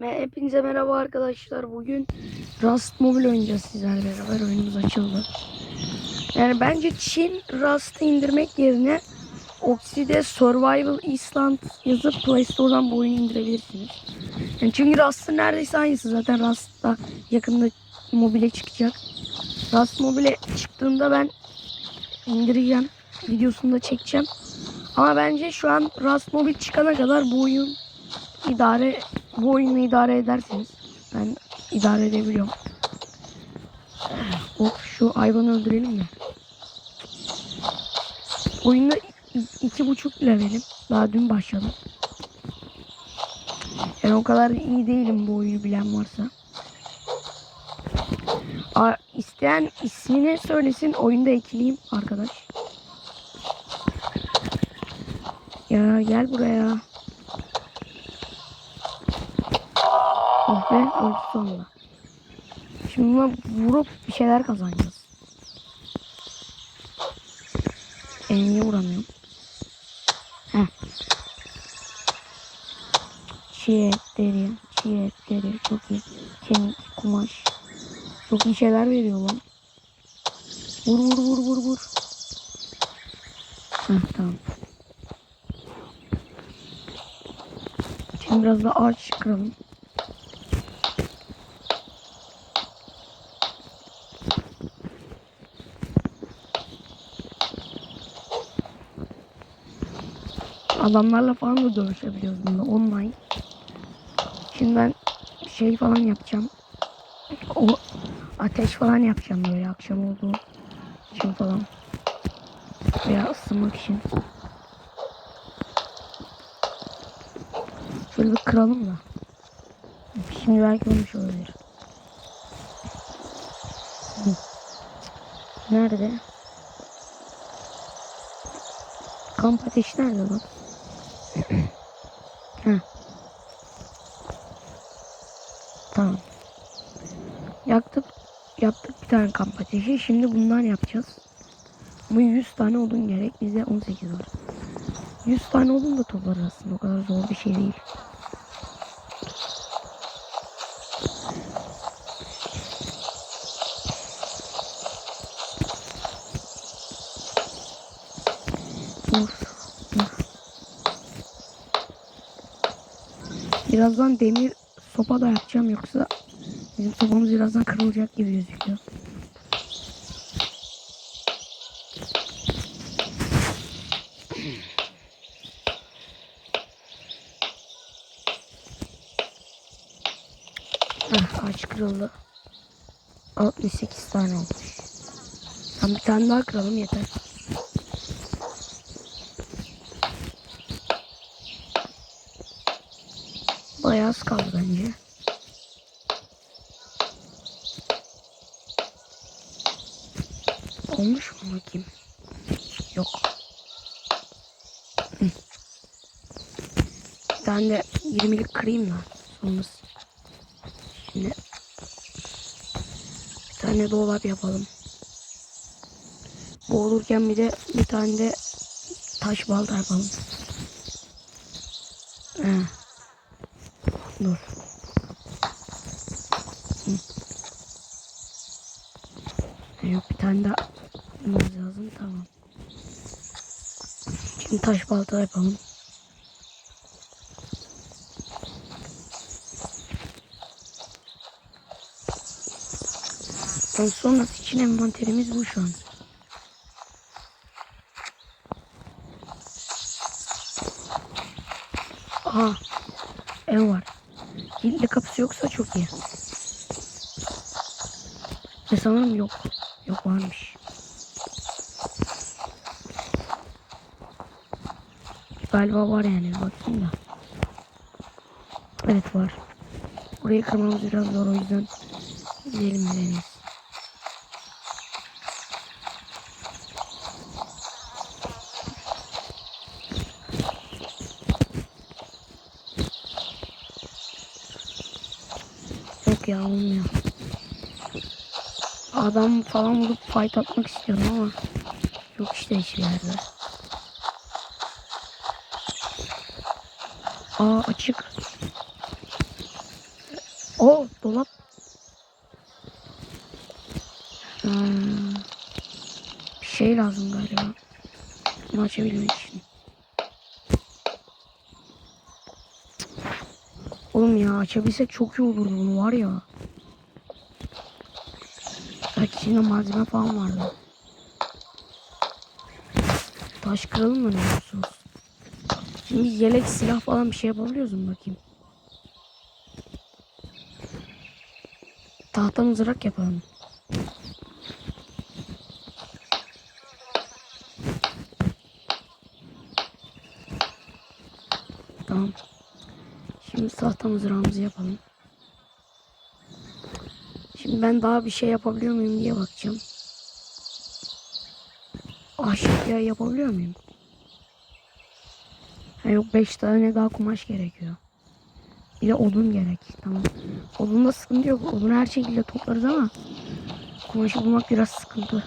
Hepinize merhaba arkadaşlar. Bugün Rust Mobile oynayacağız sizlerle beraber. Oyunumuz açıldı. Yani bence Çin Rust'ı indirmek yerine Oxide Survival Island yazıp Play Store'dan bu oyunu indirebilirsiniz. Yani çünkü Rust'ın neredeyse aynısı. Zaten Rust da yakında mobile çıkacak. Rust mobile çıktığında ben indireceğim. Videosunu da çekeceğim. Ama bence şu an Rust Mobile çıkana kadar bu oyun idare bu oyunu idare edersiniz. Ben idare edebiliyorum. Hop şu hayvanı öldürelim mi? Oyunda iki buçuk levelim. Daha dün başladım. Yani o kadar iyi değilim bu oyunu bilen varsa. Aa, isteyen ismini söylesin oyunda ekleyeyim arkadaş. Ya gel buraya. Be öldü. Şimdi buna vurup bir şeyler kazanacağız. E niye vuramıyorum? Heh. Çiğ deri, çiğ deri çok iyi. Kemik, kumaş. Çok iyi şeyler veriyor lan. Vur vur vur vur vur. Heh tamam. Şimdi biraz da ağaç kıralım. Adamlarla falan da dövüşebiliyoruz bunda online. Şimdi ben şey falan yapacağım. O ateş falan yapacağım böyle akşam olduğu için falan. Veya ısınmak için. Şöyle bir kıralım da. Şimdi belki olmuş olabilir. Nerede? Kamp ateşi nerede lan? Tamam. Yaktık. Yaptık bir tane kamp ateşi. Şimdi bundan yapacağız. Bu 100 tane odun gerek. Bizde 18 var. 100 tane odun da toplarız aslında. O kadar zor bir şey değil. Birazdan demir sopa da yapacağım yoksa bizim sopamız birazdan kırılacak gibi gözüküyor. Heh, ağaç kırıldı. 68 tane olmuş. Tam bir tane daha kıralım yeter. Bayağı az kaldı bence. Olmuş mu bakayım? Yok. Bir tane de 20'lik kırayım da olmaz. Şimdi bir tane dolap yapalım. Boğulurken bir de bir tane de taş balta yapalım. He. Dur. Yok bir tane daha bulmamız lazım tamam. Şimdi taş balta yapalım. Ondan sonrası için envanterimiz bu şu an. Aha. Yoksa çok iyi. Ve sanırım yok. Yok varmış. Galiba var yani bakayım da. Evet var. Burayı kırmamız biraz zor o yüzden gidelim en Ya olmuyor. Adam falan vurup fight atmak istiyorum ama yok işte hiçbir yerde. Aa açık. O dolap. Hmm. Bir şey lazım galiba. Bunu açabilmek için. Oğlum ya açabilsek çok iyi olurdu bunu var ya. Belki içinde malzeme falan vardı. Taş kıralım mı ne olsun. Şimdi yelek silah falan bir şey yapabiliyoruz mu bakayım. Tahta mızrak yapalım. Tamam. Şimdi tahta mızrağımızı yapalım. Şimdi ben daha bir şey yapabiliyor muyum diye bakacağım. Ahşap ya yapabiliyor muyum? Ha yok 5 tane daha kumaş gerekiyor. Bir de odun gerek. Tamam. Odunda sıkıntı yok. Odunu her şekilde toplarız ama kumaşı bulmak biraz sıkıntı.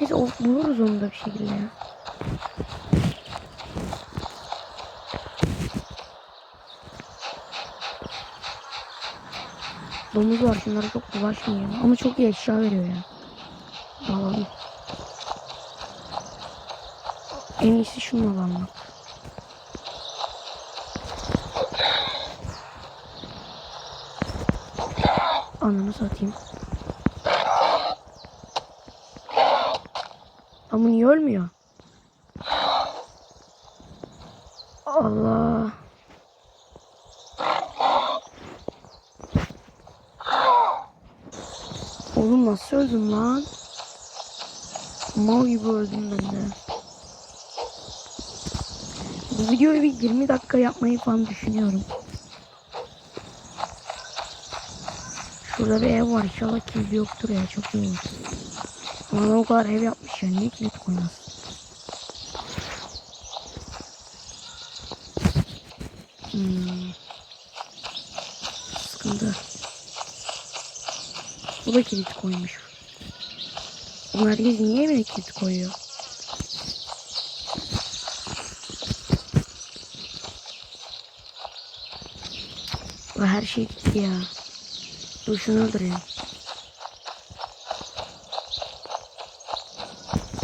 Neyse o, buluruz onu da bir şekilde ya. Domuz var şunlara çok bulaşmayayım. Ama çok iyi eşya veriyor ya. Alalım. En iyisi şunu almak. Ananı satayım. Ama niye ölmüyor? Allah. Nasıl öldüm lan? Mal gibi öldüm ben de. Bu videoyu bir 20 dakika yapmayı falan düşünüyorum. Şurada bir ev var inşallah kilidi yoktur ya çok iyi olur. O kadar ev yapmış ya niye kilit koymaz? Hmm. Sıkıntı. Bu da kilit koymuş. Bunlar herkes niye evine kilit koyuyor? Ve her şey gitti ya. Dur şunu öldüreyim.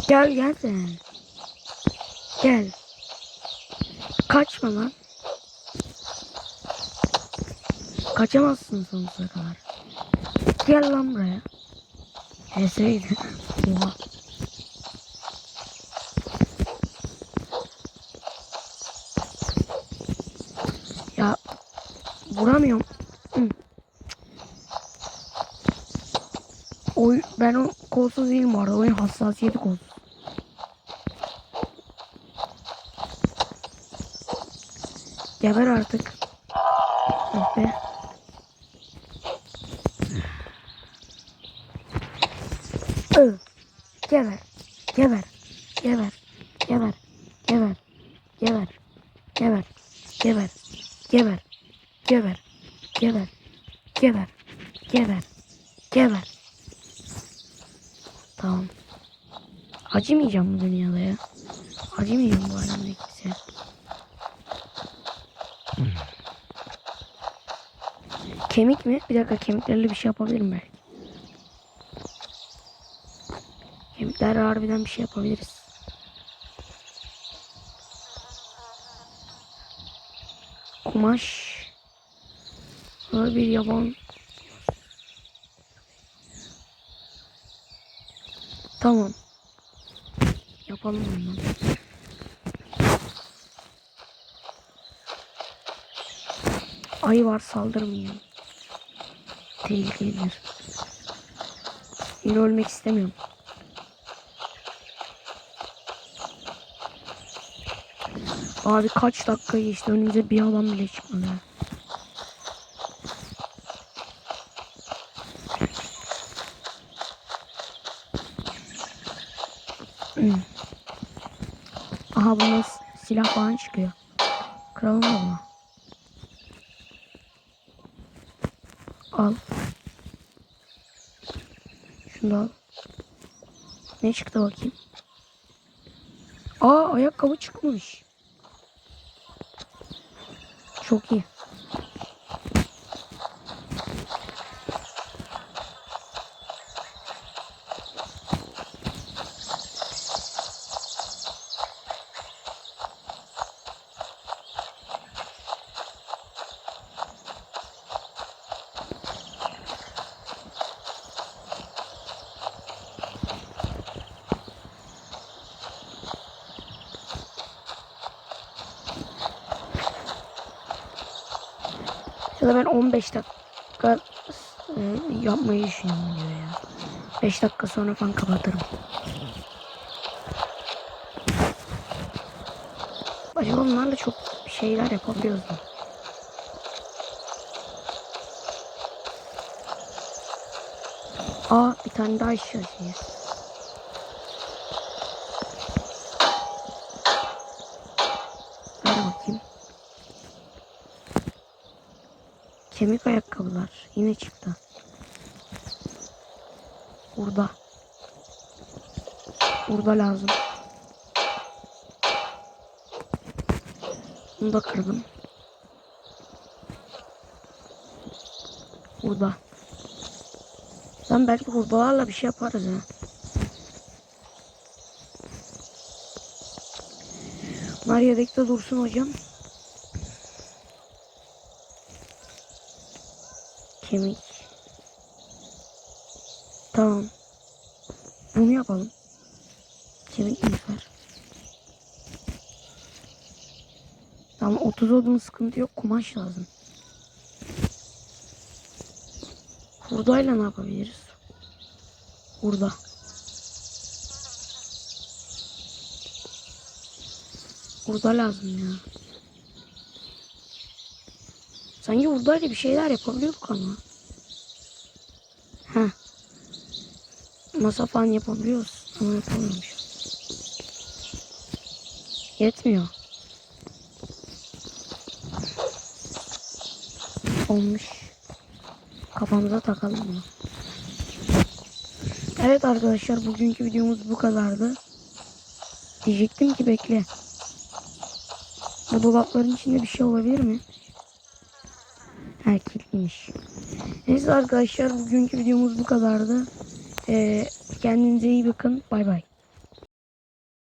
Gel gel sen. Gel. Kaçma lan. Kaçamazsın sonsuza kadar. Gel lan buraya. Heseydi. Oha. Ya vuramıyorum. Hı. Oy ben o kolsuz değilim bu arada. Oyun hassasiyeti kolsuz. Geber artık. Oh be. Öl. Geber. Geber. Geber. Geber. Geber. Geber. Geber. Geber. Geber. Geber. Geber. Geber. Geber. Geber. Tamam. Acımayacağım bu dünyada ya. Acımayacağım bu alemde kimse. Kemik mi? Bir dakika kemiklerle bir şey yapabilirim belki. Kemiklerle harbiden bir şey yapabiliriz. Kumaş. Böyle bir yaban. Tamam. Yapalım bunu. Ayı var saldırmıyor. Tehlikelidir. Yine ölmek istemiyorum. Abi kaç dakika geçti önümüze bir adam bile çıkmadı. Hmm. Aha bundan s- silah falan çıkıyor. Kralım bunu. Al. Şunu da al. Ne çıktı bakayım. Aa ayakkabı çıkmış. Çok iyi. Ya da ben 15 dakika e, yapmayı düşünüyorum diyor ya. 5 dakika sonra falan kapatırım. Acaba onlarla çok şeyler yapabiliyoruz mu? Aa bir tane daha işleyeceğiz. Ver bakayım. Kemik ayakkabılar yine çıktı. Burada. Burada lazım. Bunu da kırdım. Burada. Lan belki hurdalarla bir şey yaparız ha. Bunlar yedekte dursun hocam. Kemik. Tamam. Bunu yapalım. Kemik miğfer. Tamam 30 odun sıkıntı yok. Kumaş lazım. Hurdayla ne yapabiliriz? Hurda. Hurda lazım ya. Sanki hurdayla bir şeyler yapabiliyorduk ama. Heh. Masa falan yapabiliyoruz ama yapamıyormuş. Yetmiyor. Olmuş. Kafamıza takalım bunu. Evet arkadaşlar bugünkü videomuz bu kadardı. Diyecektim ki bekle. Bu dolapların içinde bir şey olabilir mi? Ha kilitliymiş. Neyse arkadaşlar bugünkü videomuz bu kadardı. Ee, kendinize iyi bakın. Bay bay.